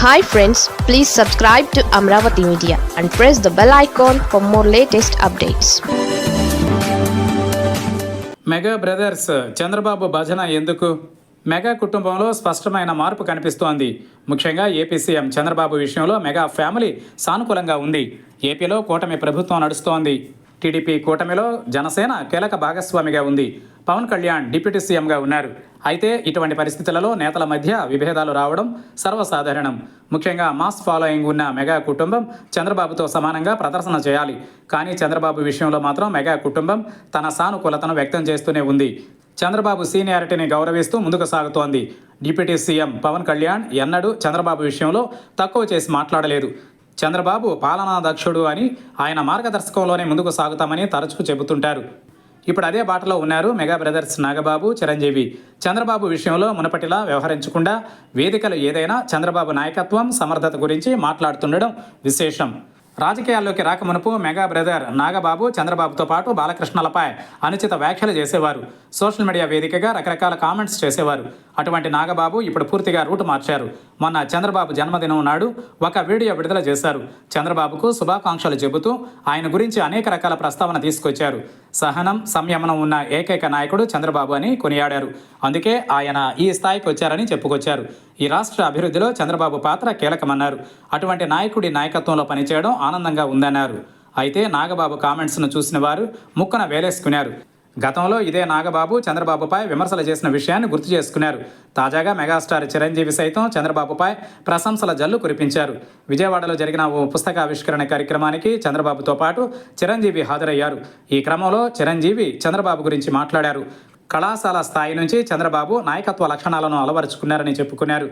Hi friends please subscribe to Amaravati media and press the bell icon for more latest updates mega brothers Chandrababu భజన ఎందుకు mega కుటుంబంలో స్పష్టమైన మార్పు కనిపిస్తోంది ముఖ్యంగా ఏపీ సీఎం చంద్రబాబు విషయంలో మెగా ఫ్యామిలీ సానుకూలంగా ఉంది ఏపీలో కూటమి ప్రభుత్వం నడుస్తోంది టీడీపీ కూటమిలో జనసేన కీలక భాగస్వామిగా ఉంది పవన్ కళ్యాణ్ డిప్యూటీ సీఎంగా ఉన్నారు. అయితే ఇటువంటి పరిస్థితులలో నేతల మధ్య విభేదాలు రావడం సర్వసాధారణం. ముఖ్యంగా మాస్ ఫాలోయింగ్ ఉన్న మెగా కుటుంబం చంద్రబాబుతో సమానంగా ప్రదర్శన చేయాలి. కానీ చంద్రబాబు విషయంలో మాత్రం మెగా కుటుంబం తన సానుకూలతను వ్యక్తం చేస్తూనే ఉంది. చంద్రబాబు సీనియారిటీని గౌరవిస్తూ ముందుకు సాగుతోంది. డిప్యూటీ సీఎం పవన్ కళ్యాణ్ ఎన్నడూ చంద్రబాబు విషయంలో తక్కువ చేసి మాట్లాడలేదు. చంద్రబాబు పాలనా దక్షుడు అని ఆయన మార్గదర్శకంలోనే ముందుకు సాగుతామని తరచూ చెబుతుంటారు. ఇప్పుడు అదే బాటలో ఉన్నారు మెగా బ్రదర్స్ నాగబాబు చిరంజీవి. చంద్రబాబు విషయంలో మునపటిలా వ్యవహరించకుండా వేదికలు ఏదైనా చంద్రబాబు నాయకత్వం సమర్థత గురించి మాట్లాడుతుండడం విశేషం. రాజకీయాల్లోకి రాకమునుపు మెగా బ్రదర్ నాగబాబు చంద్రబాబుతో పాటు బాలకృష్ణలపై అనుచిత వ్యాఖ్యలు చేసేవారు. సోషల్ మీడియా వేదికగా రకరకాల కామెంట్స్ చేసేవారు. అటువంటి నాగబాబు ఇప్పుడు పూర్తిగా రూటు మార్చారు. మొన్న చంద్రబాబు జన్మదినం నాడు ఒక వీడియో విడుదల చేశారు. చంద్రబాబుకు శుభాకాంక్షలు చెబుతూ ఆయన గురించి అనేక రకాల ప్రస్తావన తీసుకొచ్చారు. సహనం సంయమనం ఉన్న ఏకైక నాయకుడు చంద్రబాబు అని కొనియాడారు. అందుకే ఆయన ఈ స్థాయికి వచ్చారని చెప్పుకొచ్చారు. ఈ రాష్ట్ర అభివృద్ధిలో చంద్రబాబు పాత్ర కీలకమన్నారు. అటువంటి నాయకుడి నాయకత్వంలో పనిచేయడం ఆనందంగా ఉందన్నారు. అయితే నాగబాబు కామెంట్స్ను చూసిన వారు ముక్కన వేలేసుకున్నారు. గతంలో ఇదే నాగబాబు చంద్రబాబుపై విమర్శలు చేసిన విషయాన్ని గుర్తు చేసుకున్నారు. తాజాగా మెగాస్టార్ చిరంజీవి సైతం చంద్రబాబుపై ప్రశంసల జల్లు కురిపించారు. విజయవాడలో జరిగిన ఓ పుస్తకావిష్కరణ కార్యక్రమానికి చంద్రబాబుతో పాటు చిరంజీవి హాజరయ్యారు. ఈ క్రమంలో చిరంజీవి చంద్రబాబు గురించి మాట్లాడారు. కళాశాల స్థాయి నుంచి చంద్రబాబు నాయకత్వ లక్షణాలను అలవరుచుకున్నారని చెప్పుకున్నారు.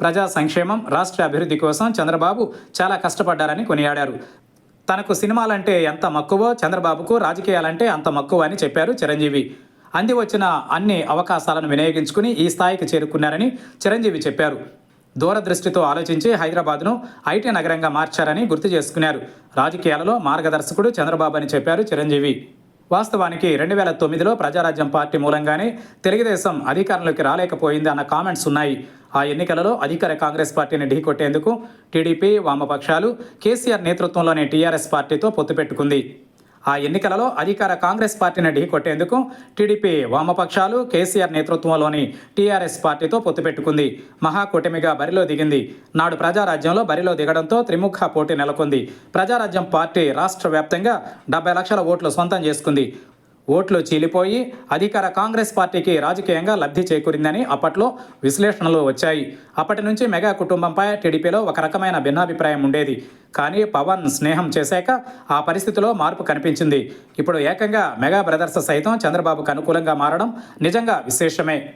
ప్రజా సంక్షేమం రాష్ట్ర అభివృద్ధి కోసం చంద్రబాబు చాలా కష్టపడ్డారని కొనియాడారు. తనకు సినిమాలంటే ఎంత మక్కువో చంద్రబాబుకు రాజకీయాలంటే అంత మక్కువ అని చెప్పారు చిరంజీవి. అంది వచ్చిన అన్ని అవకాశాలను వినియోగించుకుని ఈ స్థాయికి చేరుకున్నారని చిరంజీవి చెప్పారు. దూరదృష్టితో ఆలోచించి హైదరాబాద్ను ఐటీ నగరంగా మార్చారని గుర్తు చేసుకున్నారు. రాజకీయాలలో మార్గదర్శకుడు చంద్రబాబు అని చెప్పారు చిరంజీవి. వాస్తవానికి రెండు వేల తొమ్మిదిలో ప్రజారాజ్యం పార్టీ మూలంగానే తెలుగుదేశం అధికారంలోకి రాలేకపోయింది అన్న కామెంట్స్ ఉన్నాయి. ఆ ఎన్నికలలో అధికార కాంగ్రెస్ పార్టీని ఢీకొట్టేందుకు టీడీపీ వామపక్షాలు కేసీఆర్ నేతృత్వంలోని టీఆర్ఎస్ పార్టీతో పొత్తు పెట్టుకుంది. ఆ ఎన్నికలలో అధికార కాంగ్రెస్ పార్టీని ఢీకొట్టేందుకు టీడీపీ వామపక్షాలు కేసీఆర్ నేతృత్వంలోని టీఆర్ఎస్ పార్టీతో పొత్తు పెట్టుకుంది. మహాకూటమిగా బరిలో దిగింది. నాడు ప్రజారాజ్యంలో బరిలో దిగడంతో త్రిముఖ పోటీ నెలకొంది. ప్రజారాజ్యం పార్టీ రాష్ట్ర వ్యాప్తంగా డెబ్బై లక్షల ఓట్లు సొంతం చేసుకుంది. ఓట్లు చీలిపోయి అధికార కాంగ్రెస్ పార్టీకి రాజకీయంగా లబ్ధి చేకూరిందని అప్పట్లో విశ్లేషణలు వచ్చాయి. అప్పటి నుంచి మెగా కుటుంబంపై టీడీపీలో ఒక రకమైన భిన్నాభిప్రాయం ఉండేది. కానీ పవన్ స్నేహం చేశాక ఆ పరిస్థితిలో మార్పు కనిపించింది. ఇప్పుడు ఏకంగా మెగా బ్రదర్స్ సైతం చంద్రబాబుకు అనుకూలంగా మారడం నిజంగా విశేషమే.